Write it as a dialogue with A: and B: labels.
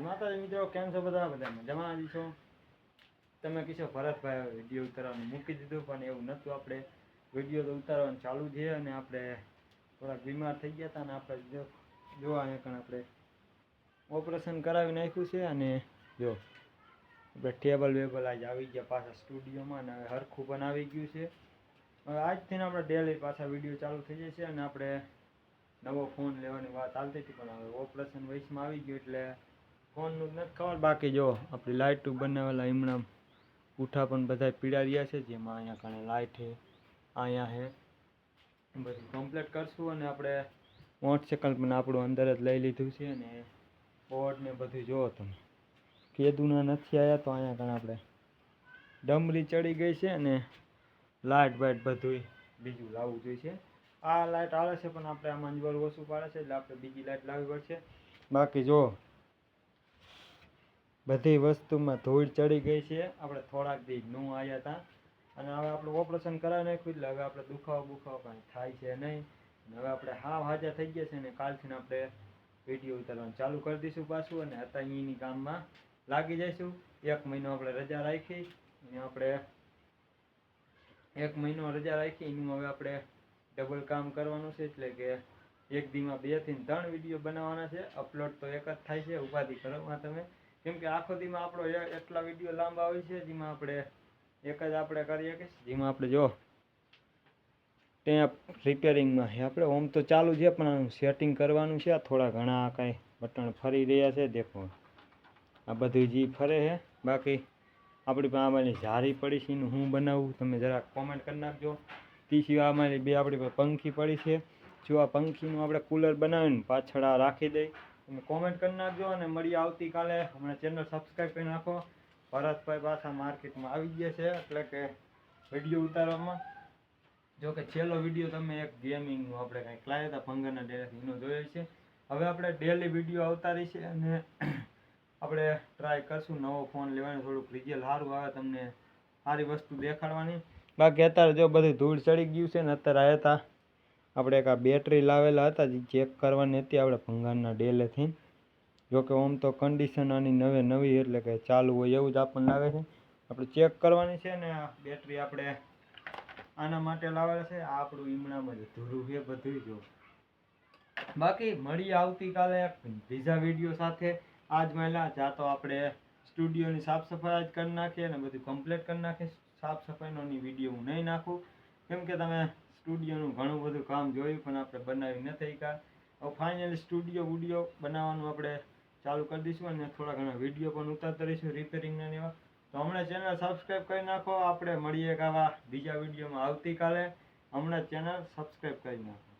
A: માતાજી મિત્રો, કેમ છો બધા? બધા મજામાં છો? તમે કીશો ભરતભાઈ વીડિયો ઉતારવાનું મૂકી દીધું, પણ એવું નહોતું. આપણે વીડિયો તો ઉતારવાનું ચાલુ છે અને આપણે થોડાક બીમાર થઈ ગયા હતા અને આપણે જો જો કણ આપણે ઓપરેશન કરાવી નાખ્યું છે અને જો આપણે ટેબલ વેબલ આજ આવી ગયા પાછા સ્ટુડિયોમાં અને હવે હરખું પણ આવી ગયું છે. હવે આજથી આપણે ડેલી પાછા વીડિયો ચાલુ થઈ જશે અને આપણે નવો ફોન લેવાની વાત ચાલતી હતી, પણ હવે ઓપરેશન વયસમાં આવી ગયું એટલે ફોનનું જ નથી ખબર. બાકી જો આપણી લાઇટ બનાવેલા હમણાં ઉઠા પણ બધા પીડા રહ્યા છે. જેમાં અહીંયા કણે લાઇટ છે, અહીંયા છે. બધું કમ્પ્લીટ કરશું અને આપણે મોટરસાઇકલ પણ આપણું અંદર જ લઈ લીધું છે અને બોર્ડ ને બધું જુઓ તમે. કેદુના નથી આવ્યા તો અહીંયા કણે આપણે ડમરી ચડી ગઈ છે અને લાઇટ બાઇટ બધુંય બીજું લાવવું જોઈએ આ લાઇટ આવે છે પણ આપણે આમાં અંજવાળ ઓછું પાડે છે એટલે આપણે બીજી લાઇટ લાવવી પડશે. બાકી જો બધી વસ્તુમાં ધૂળ ચડી ગઈ છે. આપણે થોડાક દી નું આવ્યા હતા અને હવે આપણે ઓપરેશન કરાવી નાખ્યું એટલે હવે આપણે દુખાવો બુખાવો કાંઈ થાય છે નહીં. હવે આપણે હાવ હાજા થઈ ગયા છે ને કાલથી આપણે વીડિયો ઉતારવાનું ચાલુ કરી દઈશું પાછું અને હતા અહીંની કામમાં લાગી જઈશું. એક મહિનો આપણે રજા રાખી, અને આપણે એક મહિનો રજા રાખી, એનું હવે આપણે ડબલ કામ કરવાનું છે એટલે કે એક દીમાં બેથી ત્રણ વીડિયો બનાવવાના છે. અપલોડ તો એક જ થાય છે, ઉપાધિ કરવામાં તમે. કેમ કે આખો દીમાં આપણો એટલા વીડિયો લાંબા હોય છે, જેમાં આપણે એક જ આપણે કરીએ કે જેમાં આપણે જો, ત્યાં રિપેરિંગમાં છે. આપણે ઓમ તો ચાલુ છે, પણ આનું સેટિંગ કરવાનું છે. આ થોડા ઘણા કાંઈ બટન ફરી રહ્યા છે, દેખો. આ બધું જે ફરે છે. બાકી આપણી પાસે આમાંની ઝારી પડી છે, એનું હું બનાવું, તમે જરા કોમેન્ટ કરી નાખજો. તે સિવાય આમાંની બે આપણી પાસે પંખી પડી છે. જો આ પંખીનું આપણે કુલર બનાવીને પાછળ આ રાખી દઈ. તમે કોમેન્ટ કરી નાખજો અને મળીએ આવતીકાલે. હમણાં ચેનલ સબસ્ક્રાઈબ કરી નાખો. ભરતભાઈ પાછા માર્કેટમાં આવી ગયા છે, એટલે કે વીડિયો ઉતારવામાં. જો કે છેલ્લો વીડિયો તમે એક ગેમિંગનું આપણે કંઈક લાવ્યા હતા, ભંગરના ડેરેથી, એનો જોયો છે. હવે આપણે ડેલી વીડિયો આવતા છે અને આપણે ટ્રાય કરશું નવો ફોન લેવાનું, થોડુંક રિઝલ્ટ સારું આવે, તમને સારી વસ્તુ દેખાડવાની. બાકી અત્યારે જો બધી ધૂળ ચડી ગયું છે ને, અત્યારે આવ્યા હતા આપણે એક આ બેટરી લાવેલા હતા, જે ચેક કરવાની હતી આપણે ભંગારના ડેલેથી જોકે ઓમ તો કન્ડિશન આની નવે નવી એટલે કે ચાલુ હોય એવું જ આપણને લાગે છે. આપણે ચેક કરવાની છે ને આ બેટરી આપણે આના માટે લાવેલા છે. આ આપણું ઈમણામાં જ ધૂળું છે બધું જો. બાકી મળીએ આવતીકાલે બીજા વીડિયો સાથે. આજ મહિલા જ્યાં તો આપણે સ્ટુડિયોની સાફ સફાઈ જ કરી નાખીએ અને બધું કમ્પ્લીટ કરી નાખીએ. સાફ સફાઈનો વીડિયો હું નહીં નાખું. કેમ કે તમે સ્ટુડિયોનું ઘણું બધું કામ જોયું પણ આપણે બનાવી નથી કા હવે ફાઇનલી સ્ટુડિયો, વીડિયો બનાવવાનું આપણે ચાલુ કરી દઈશું અને થોડા ઘણા વીડિયો પણ ઉતારતા રહીશું રિપેરિંગના એવા. તો હમણાં ચેનલ સબસ્ક્રાઈબ કરી નાખો. આપણે મળીએ આવા બીજા વિડીયોમાં આવતીકાલે. હમણાં ચેનલ સબસ્ક્રાઈબ કરી નાખો.